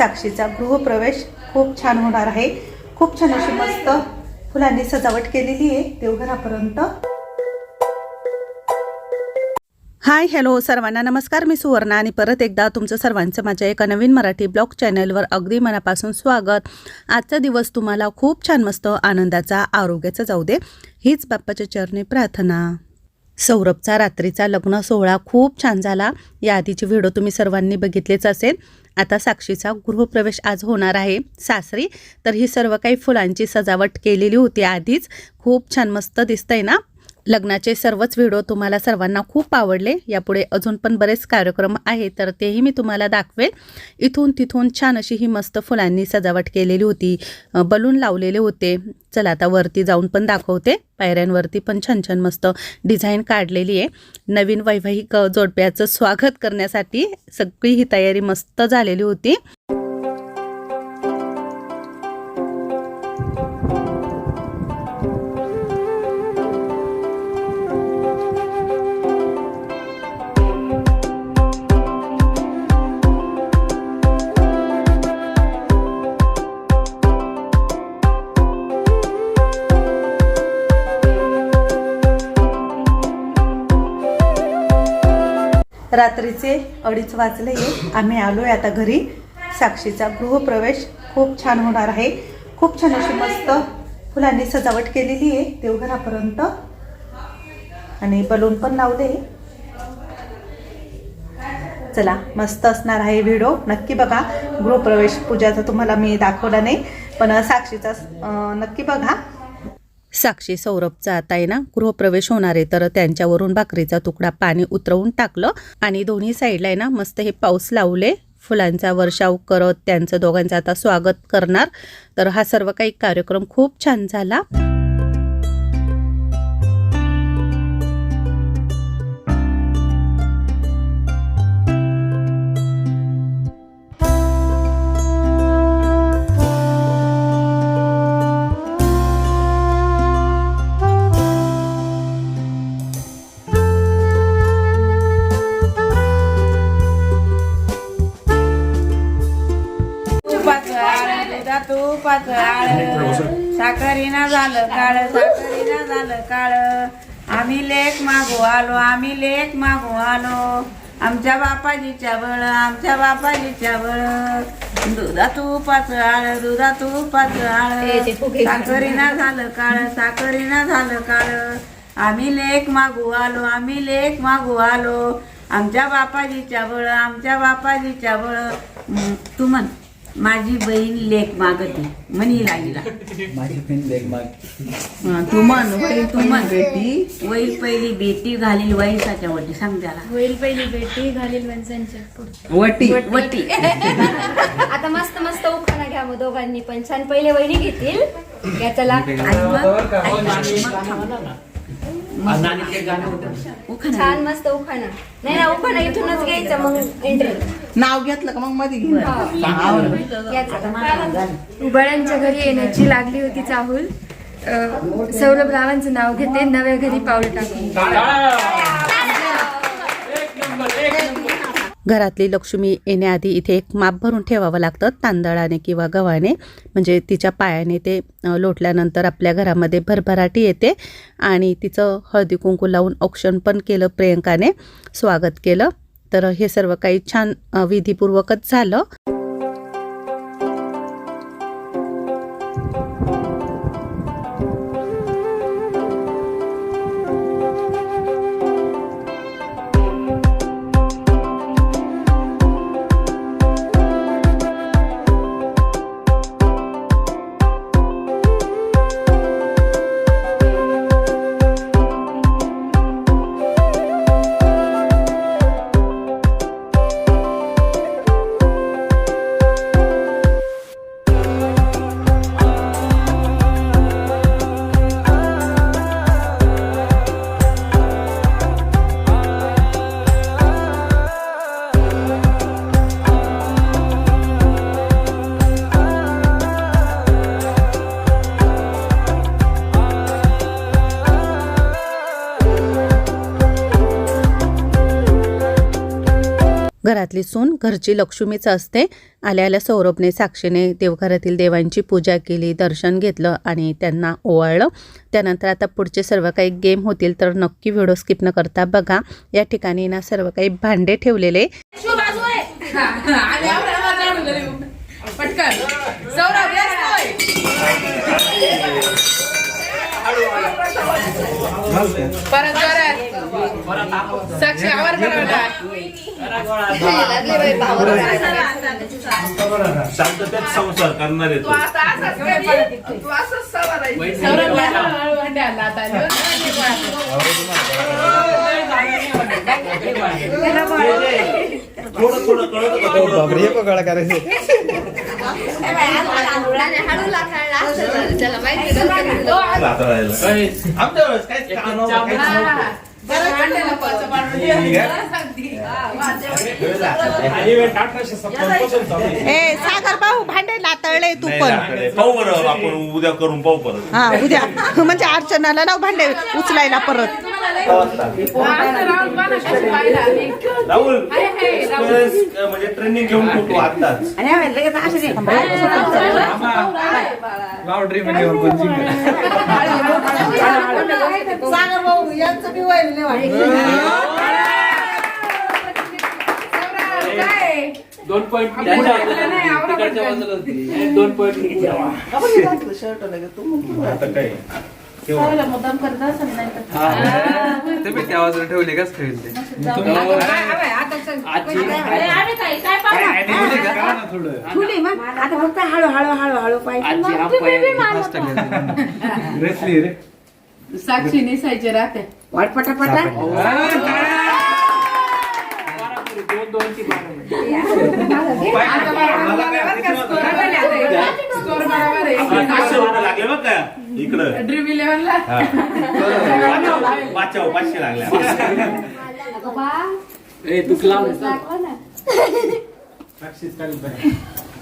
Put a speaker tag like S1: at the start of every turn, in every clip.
S1: साक्षीचा गृहप्रवेश खूप छान होणार आहे. खूप छान अशी मस्त फुलांनी सजावट केलेली आहे देवघरापर्यंत. हाय हॅलो सर्वांना नमस्कार. मी सुवर्णा आणि परत एकदा तुमचं सर्वांचं माझ्या एका नवीन मराठी ब्लॉग चॅनलवर अगदी मनापासून स्वागत. आजचा दिवस तुम्हाला खूप छान मस्त आनंदाचा आरोग्याचा जाऊ दे हीच बाप्पाच्या चरणी प्रार्थना. सौरभचा रात्रीचा लग्न सोहळा खूप छान झाला. या आधीची व्हिडिओ तुम्ही सर्वांनी बघितलेच असेल. आता साक्षीचा गृहप्रवेश आज होणार आहे. सासरी तर ही सर्व काही फुलांची सजावट केलेली होती आधीच. खूप छान मस्त दिसतंय ना? लग्नाचे सर्वच व्हिडिओ तुम्हाला सर्वांना खूप आवडले. यापुढे अजून पण बरेच कार्यक्रम आहेत तर तेही मी तुम्हाला दाखवेल. इथून तिथून छान अशी ही मस्त फुलांनी सजावट केलेली होती. बलून लावलेले होते. चला आता वरती जाऊन पण दाखवते. पायऱ्यांवरती पण छान छान मस्त डिझाईन काढलेली आहे. नवीन वैवाहिक जोडप्याचं स्वागत करण्यासाठी सगळी ही तयारी मस्त झालेली होती. रात्रीचे अडीच वाजले. आम्ही आलो आहे आता घरी. साक्षीचा गृहप्रवेश खूप छान होणार आहे. खूप छान अशी मस्त फुलांनी सजावट केलेली आहे देवघरापर्यंत. आणि बलून पण लावले. चला मस्त असणार आहे व्हिडिओ. नक्की बघा गृहप्रवेश पूजाचा तुम्हाला मी दाखवला नाही पण साक्षीचा नक्की बघा. साक्षी सौरभचा आता आहे ना गृहप्रवेश होणार आहे तर त्यांच्यावरून भाकरीचा तुकडा पाणी उतरवून टाकलं आणि दोन्ही साईडला आहे ना मस्त हे पाऊस लावले. फुलांचा वर्षाव करत त्यांचं दोघांचं आता स्वागत करणार. तर हा सर्व काही कार्यक्रम खूप छान झाला.
S2: तुपाचं आळ साखरीना झालं काळ साखरीना झालं काळ. आम्ही लेख मागू आलो आम्ही लेख मागू आलो. आमच्या बापाजीच्या बळ आमच्या बापाजीच्या बळ. दुधा तुपाचं आळ दुधा तुपाचं आळ. साखरीना झालं काळ साखरीना झालं काळ. आम्ही लेख मागू आलो आम्ही लेख मागू आलो. आमच्या बापाजीच्या बळ आमच्या बापाजीच्या बळ. तू म्हण. माझी बहीण लेख मागती म्हणी लागला.
S3: माझी बहीण लेग माग
S2: हं, तू म्हण वैल तू म्हण. बेटी वैल पहिली बेटी घालील वैसाच्या वटी सांग त्याला.
S4: होईल पहिली बेटी घालील पुढे.
S2: वटी. वटी.
S4: आता मस्त मस्त उखाणा घ्या मग दोघांनी पण. छान पहिले वहिनी घेतील. घ्या छान मस्त उखाणा नाही ना उखाणा इथूनच घ्यायचा मग एंट्री.
S5: नाव घेतलं का मग मध्ये घेऊन?
S6: उबाळ्यांच्या घरी येण्याची लागली होती चाहूल. अ, सौरभ रावांचं नाव घेते नव्या घरी पाऊल टाकून.
S1: घरातली लक्ष्मी येण्याआधी इथे एक माप भरून ठेवावं लागतं तांदळाने किंवा गव्हाने. म्हणजे तिच्या पायाने ते लोटल्यानंतर आपल्या घरामध्ये भरभराटी येते आणि तिचं हळदी कुंकू लावून औक्षण पण केलं प्रियंकाने स्वागत केलं. तर हे सर्व काही छान विधीपूर्वकच झालं. घरातली सून घरची लक्ष्मीच असते. आल्याला सौरभने साक्षीने देवघरातील देवांची पूजा केली दर्शन घेतलं आणि त्यांना ओवाळलं. त्यानंतर आता पुढचे सर्व काही गेम होतील तर नक्की व्हिडिओ स्किप न करता बघा. या ठिकाणी ना सर्व काही भांडे ठेवलेले.
S5: पटकन. सौरभ परत परत. साक्षी आवर बनवला
S3: शांततेत संसार करणार आहे
S5: तू
S3: तो.
S5: आता असंच करी तू असंच सवारायची सौरभ हळूहळू भांडे आणला आता.
S3: थोडं थोडं कळत होतं.
S7: बापरे गळा करायचं.
S1: ए सागर भाऊ भांडे लातळले तू पण.
S3: पाहू बरं आपण उद्या करून पाहू परत.
S1: हा उद्या. म्हणजे अर्चनाला लाव भांडे उचलायला परत.
S5: राहुल
S3: म्हणजे ट्रेनिंग घेऊन
S7: पण जिंकला.
S5: सौरभ, काय?
S8: दोन पॉईंट
S5: आवरा पटकन.
S8: दोन पॉईंट
S3: आता काय
S7: तुम्ही त्या बाजूला ठेवले कस ठेवले ते?
S5: काय हवंय? आता चल.
S7: करा ना थोडं. फास्ट रेसली रे.
S5: साक्षी निसायचे राहते.
S8: दोन दोनची
S5: आता
S3: इकडं.
S5: ड्रीम इलेव्हनला
S3: हा. वाचव, वाचव पाचशे लागले
S8: ए तू क्लाव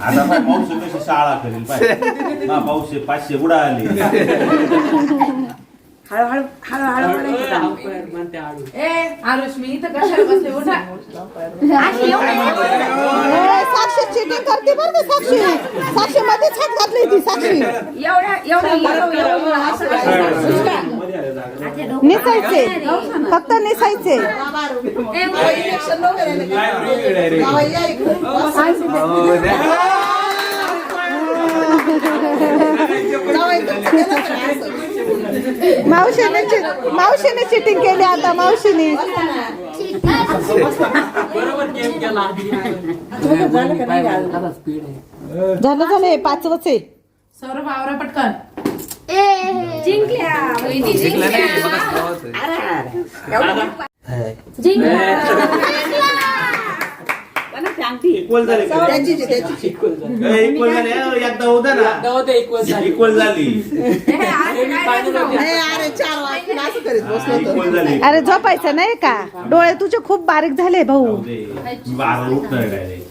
S3: आता पाय पाऊस कशी शाळा करेल हा पाऊस पाचशे उडाले.
S8: म्हणते आडू
S5: ए आरुष मी इथं कशाला बसले? उठा.
S1: साक्षी चिटिंग करते बरं का साक्षी? साक्षी मध्येच हात घातली ती साक्षी. निसायचे. फक्त निसायचे. मावशीने चि- मावशीने चिटिंग केली आता मावशीने
S8: बरोबर गेम केला स्पीड आहे
S1: झालं झालं पाचवच आहे.
S5: सौरभ आवरा पटकन.
S4: जिंकल्या. वहिनी
S7: जिंकला नाही
S4: जिंकल्या
S7: बघा
S3: इक्वल झाले. इक्वल झाले. अ, एकदा होता ना.
S8: होते एक वर्ष
S3: इक्वल झाली. इक्वल झाली.
S1: अरे झोपायचं नाही का? डोळे तुझे खूप बारीक झाले भाऊ.
S3: जाऊ दे. बारा उठणार डायरेक्ट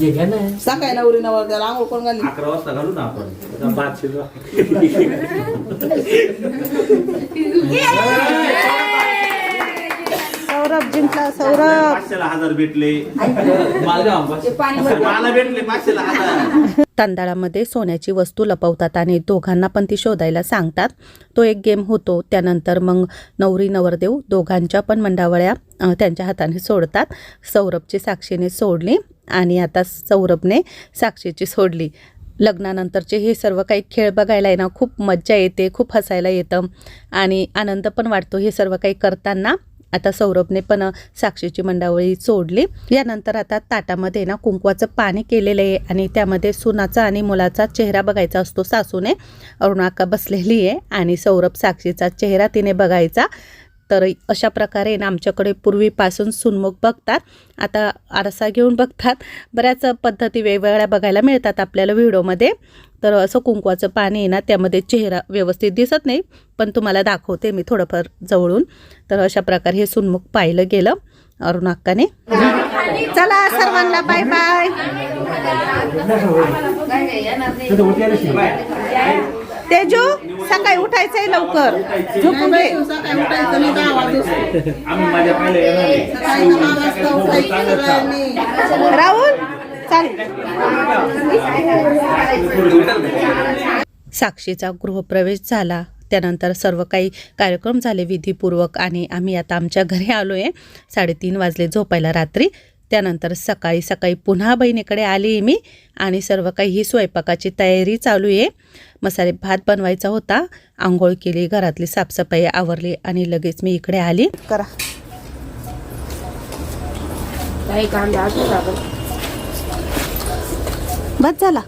S8: ये घ्या ना.
S5: सकाळी नवरी नवर त्याला आंघोळ करून घाली.
S3: अकरा वाजता घालू ना आपण.
S8: पाचशे
S1: सौरभ जिंकला सौरभ.
S3: पाचशेला हजार भेटले. मला भेटले पाचशेला हजार.
S1: तांदळामध्ये सोन्याची वस्तू लपवतात आणि दोघांना पण ती शोधायला सांगतात. तो एक गेम होतो त्यानंतर मग नवरी नवरदेव दोघांच्या पण मंडावळ्या अ, त्यांच्या हाताने सोडतात. सौरभची साक्षीने सोडली आणि आता सौरभने साक्षीची सोडली. लग्नानंतरचे हे सर्व काही खेळ बघायला आहे ना खूप मज्जा येते खूप हसायला येतं आणि आनंद पण वाटतो हे सर्व काही करताना. आता सौरभने पण साक्षीची मंडावळी सोडली. यानंतर आता ताटामध्ये ना कुंकवाचं पाणी केलेलं आहे आणि त्यामध्ये सुनाचा आणि मुलाचा चेहरा बघायचा असतो सासूने. अरुणाका बसलेली आहे आणि सौरभ साक्षीचा चेहरा तिने बघायचा. तर अशा प्रकारे ना आमच्याकडे पूर्वीपासून सुनमुख बघतात. आता आरसा घेऊन बघतात. बऱ्याच पद्धती वेगवेगळ्या बघायला मिळतात आपल्याला व्हिडिओमध्ये. तर असं कुंकवाचं पाणी आहे ना त्यामध्ये चेहरा व्यवस्थित दिसत नाही. पण तुम्हाला दाखवते मी थोडंफार जवळून. तर अशा प्रकारे हे सुनमुख पाहिलं गेलं अरुण अक्काने चला सर्वांना बाय बाय तेजू सकाळी उठायचंय लवकर. झोपून घे.
S3: आम्ही माझ्या पहिले येणार आहे. सकाळी
S1: राहुल साक्षीचा गृहप्रवेश झाला. त्यानंतर सर्व काही कार्यक्रम झाले विधीपूर्वक आणि आम्ही आता आमच्या घरी आलो आहे साडेतीन वाजले झोपायला रात्री. त्यानंतर सकाळी सकाळी पुन्हा बहिणीकडे आली मी आणि सर्व काही ही स्वयंपाकाची तयारी चालू आहे. मसाले भात बनवायचा होता. आंघोळ केली घरातली साफसफाई आवरली आणि लगेच मी इकडे आली. करा. बस झाला.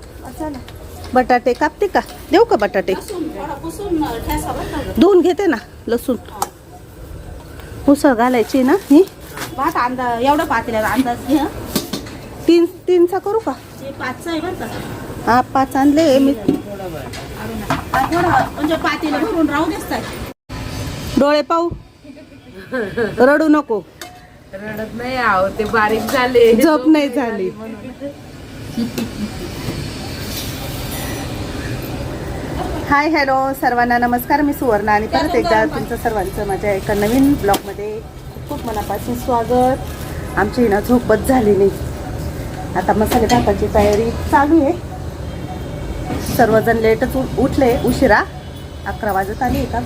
S1: बटाटे कापते का? देऊ का बटाटे? धुवून घेते ना लसूण. उसळ घालायची ना ही.
S2: भात अंदाज एवढा पातेला अंदाज घे
S1: तीन तीनचा करू का?
S2: पाचचा आहे बरं का.
S1: हा पाच आणले मी
S2: म्हणजे पातेला भरून राहू देस
S1: डोळे पाहू. रडू नको.
S5: रडत नाही आहो ते बारीक झाले.
S1: झोप नाही झाली. हाय हॅलो सर्वांना नमस्कार. मी सुवर्णा आणि परत एकदा तुमचं सर्वांचं माझ्या एका नवीन ब्लॉगमध्ये खूप मनापासून स्वागत. आमची ना झोपच झाली नाही. आता मसाले भाताची तयारी चालू आहे. सर्वजण लेटच उठले. उशिरा. अकरा वाजत आली का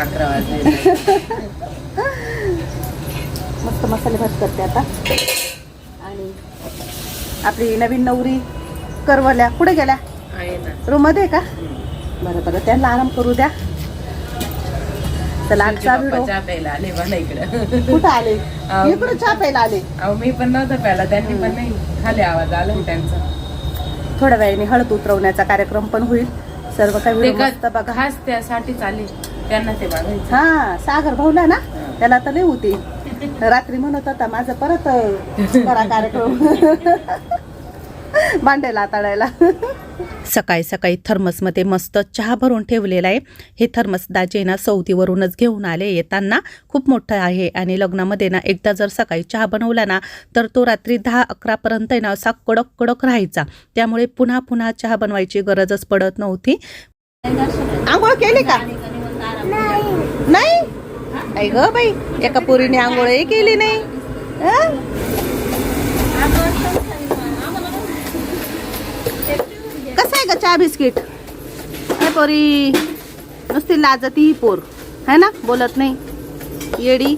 S5: अकरा वाजले.
S1: मस्त मसाले भात करते आता. आणि आपली नवीन नवरी करवल्या. कुठे गेल्या? रूममध्ये आहे का? बरं बरं. त्यांना आराम करू द्या. आजचा व्हिडिओ
S5: प्यायला आले. मला इकडं.
S1: कुठं आले. इकडे चहा प्यायला आले.
S5: अहो मी पण नव्हतं प्यायला. त्यांनी पण नाही खाली आवाज आला त्यांचा.
S1: थोड्या वेळाने हळद उतरवण्याचा कार्यक्रम पण होईल. सर्व काही बघा.
S5: खास त्यांना ते बघायचं.
S1: हा सागर भाऊला ना त्याला तर लई होती. रात्री म्हणत होता माझं परत करा कार्यक्रम. भांड्याला ताळायला सकाळी सकाळी थर्मसमध्ये मस्त चहा भरून ठेवलेला आहे. हे थर्मस दाजे ना सौदीवरूनच घेऊन आले. येताना खूप मोठं आहे आणि लग्नामध्ये ना एकदा जर सकाळी चहा बनवला ना तर तो रात्री दहा अकरापर्यंत आहे ना असा कडक कडक राहायचा. त्यामुळे पुन्हा पुन्हा चहा बनवायची गरजच पडत नव्हती. आंघोळ केली का? नाही. ग बाई एका पोरीने आंघोळही केली नाही हं? कसं आहे का चहा बिस्किट? हे पोरी? नुसती लाजती ही पोर. है ना? बोलत नाही. येडी.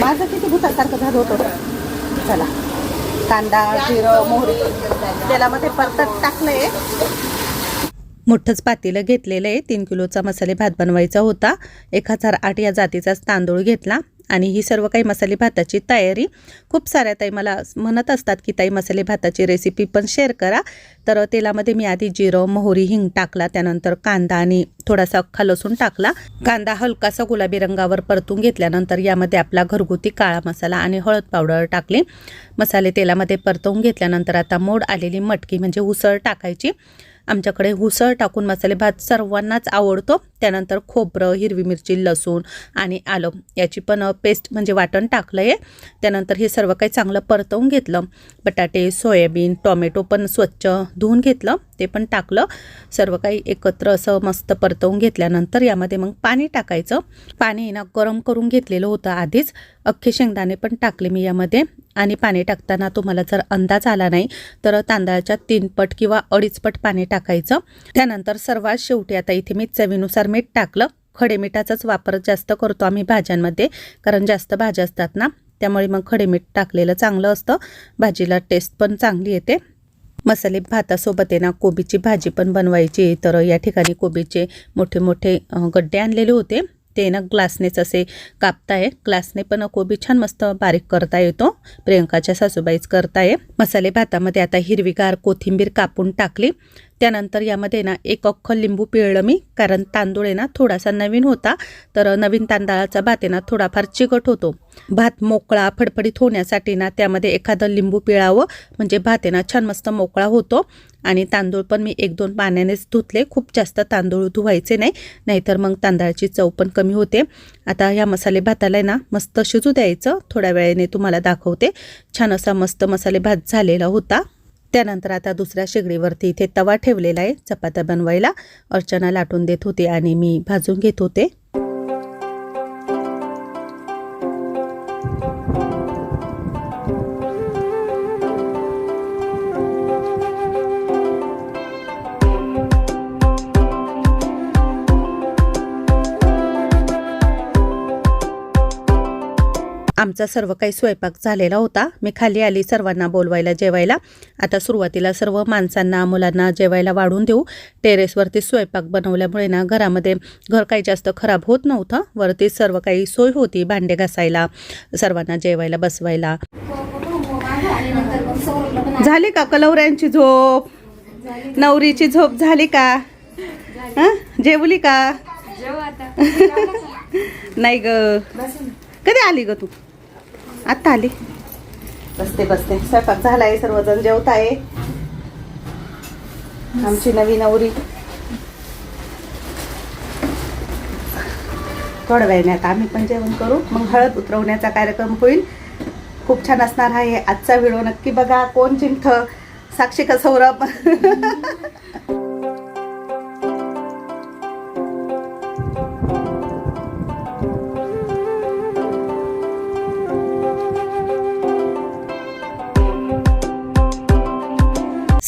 S1: माझं किती भूतासारखं झालं होतं चला. कांदा जिरं मोहरी. तेलामध्ये परतत टाकलंय. मोठंच पातेलं घेतलेलं आहे. तीन किलोचा मसाले भात बनवायचा होता. एक हजार आठ या जातीचाच तांदूळ घेतला. आणि ही सर्व काही मसाले भाताची तयारी. खूप साऱ्या ताई मला म्हणत असतात की ताई मसाले भाताची रेसिपी पण शेअर करा. तर तेलामध्ये मी आधी जिरं मोहरी हिंग टाकला. त्यानंतर कांदा आणि थोडासा अख्खा लसूण टाकला. कांदा हलकासा गुलाबी रंगावर परतून घेतल्यानंतर यामध्ये आपला घरगुती काळा मसाला आणि हळद पावडर टाकली. मसाले तेलामध्ये परतवून घेतल्यानंतर आता मोड आलेली मटकी म्हणजे उसळ टाकायची. आमच्याकडे हुसळ टाकून मसाले भात सर्वांनाच आवडतो. त्यानंतर खोबरं हिरवी मिरची लसूण आणि आलं. याची पण पेस्ट म्हणजे वाटण टाकलं आहे त्यानंतर हे सर्व काही चांगलं परतवून घेतलं. बटाटे सोयाबीन टोमॅटो पण स्वच्छ धुवून घेतलं. ते पण टाकलं. सर्व काही एकत्र असं मस्त परतवून घेतल्यानंतर यामध्ये मग पाणी टाकायचं. पाणी ना गरम करून घेतलेलं होतं आधीच. अख्खे शेंगदाणे पण टाकले मी यामध्ये. आणि पाणी टाकताना तुम्हाला जर अंदाज आला नाही तर तांदळाच्या तीन पट किंवा अडीच पट पाणी टाकायचं. त्यानंतर सर्वात शेवटी आता इथे मी चवीनुसार मीठ टाकलं. खडेमिठाचाच वापर जास्त करतो आम्ही भाज्यांमध्ये कारण जास्त भाज्या असतात ना त्यामुळे मग खडे मीठ टाकलेलं चांगलं असतं. भाजीला टेस्ट पण चांगली येते. मसाले भातासोबत आहे ना कोबीची भाजी पण बनवायची तर या ठिकाणी कोबीचे मोठे मोठे गड्डे आणलेले होते. ते ना ग्लासनेच असे कापताय. ग्लासने पण कोबी छान मस्त बारीक करता येतो. प्रियंकाच्या सासूबाईच करताय. मसाले भातामध्ये आता हिरवीगार कोथिंबीर कापून टाकली. त्यानंतर यामध्ये ना एक अख्खं लिंबू पिळलं मी कारण तांदूळ आहे ना थोडासा नवीन होता तर नवीन तांदळाचा भात आहे ना थोडाफार चिकट होतो. भात मोकळा फडफडीत होण्यासाठी ना त्यामध्ये एखादं लिंबू पिळावं म्हणजे भात आहे ना छान मस्त मोकळा होतो. आणि तांदूळ पण मी एक दोन पाण्यानेच धुतले खूप जास्त तांदूळ धुवायचे नाही नाहीतर मग तांदळाची चव पण कमी होते. आता ह्या मसाले भाताला आहे ना मस्त शिजू द्यायचं थोड्या वेळेने तुम्हाला दाखवते. छान असा मस्त मसाले भात झालेला होता. त्यानंतर आता दुसऱ्या शेगडीवरती इथे तवा ठेवलेला आहे. चपात्या बनवायला. अर्चना लाटून देत होते आणि मी भाजून घेत होते. आमचा सर्व काही स्वयंपाक झालेला होता. मी खाली आली सर्वांना बोलवायला जेवायला. आता सुरुवातीला सर्व माणसांना मुलांना जेवायला वाढून देऊ. टेरेसवरती स्वयंपाक बनवल्यामुळे ना घरामध्ये घर काही जास्त खराब होत नव्हतं. वरती सर्व काही सोय होती भांडे घासायला सर्वांना जेवायला बसवायला. झाली का कलवऱ्यांची झोप? नवरीची झोप झाली का? जेवली का? नाही ग. कधी आली ग तू? आत्ता आली. बसते बसते. स्वयंपाक झालाय सर्वजण जेवत आहे. आमची नवी नवरी थोड्या वेळाने आता आम्ही पण जेवण करू. मग हळद उतरवण्याचा कार्यक्रम होईल. खूप छान असणार आहे. आजचा व्हिडिओ नक्की बघा. कोण जिंकत? साक्षी का सौरभ?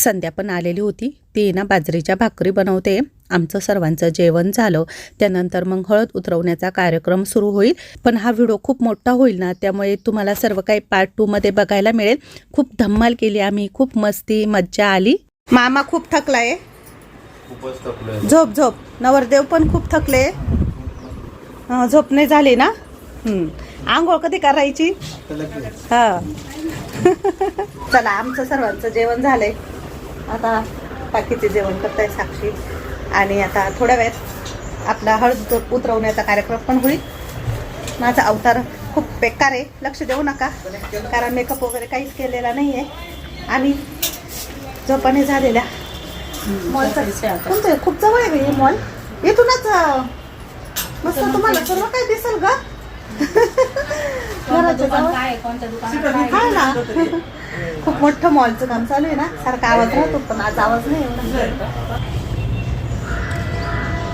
S1: संध्या पण आलेली होती. ती ना बाजरीच्या भाकरी बनवते. आमचं सर्वांचं जेवण झालं. त्यानंतर मग हळद उतरवण्याचा कार्यक्रम सुरू होईल. पण हा व्हिडिओ खूप मोठा होईल ना त्यामुळे तुम्हाला सर्व काही पार्ट टूमध्ये बघायला मिळेल. खूप धम्माल केली आम्ही. खूप मस्ती मज्जा आली. मामा खूप थकलाय. झोप झोप. नवरदेव पण खूप थकले. झोप नाही झाली ना. आंघोळ कधी करायची? हा. चला आमचं सर्वांचं जेवण झालंय. आता बाकीचे जेवण करताय साक्षी. आणि आता थोड्या वेळात आपला हळद उतरवण्याचा कार्यक्रम पण होईल. माझा अवतार खूप बेकार आहे. लक्ष देऊ नका. कारण मेकअप वगैरे काहीच केलेला नाही आहे आम्ही झोपाने झालेल्या मॉलचा तुमचं खूप जवळ आहे हे मॉल इथूनच मस्त तुम्हाला सर्व काय दिसेल का घराच्या जवळ. हा ना. खूप मोठं मॉलचं काम चालू आहे ना? सारखा आवाज राहतो पण आज आवाज नाही एवढा.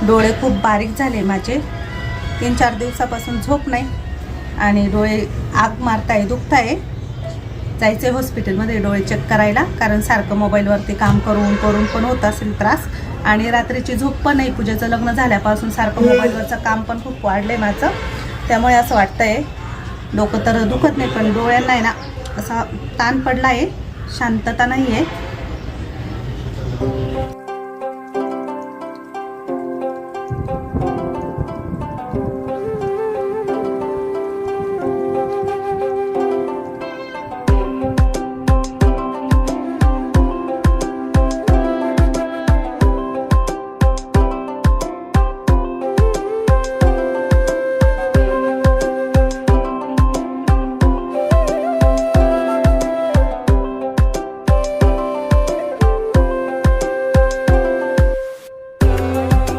S1: डोळे खूप बारीक झाले माझे. तीन चार दिवसापासून झोप नाही आणि डोळे आग मारताय दुखताय. जायचं हॉस्पिटलमध्ये डोळे चेक करायला कारण सारखं मोबाईलवरती काम करून करून पण होत असेल त्रास. आणि रात्रीची झोप पण नाही. पूजेचं लग्न झाल्यापासून सारखं मोबाईलवरचं काम पण खूप वाढलं आहे माझं. त्यामुळे असं वाटतंय डोकं तर दुखत नाही पण डोळ्यांना आहे ना असा ताण पडला आहे शांतता नाही आहे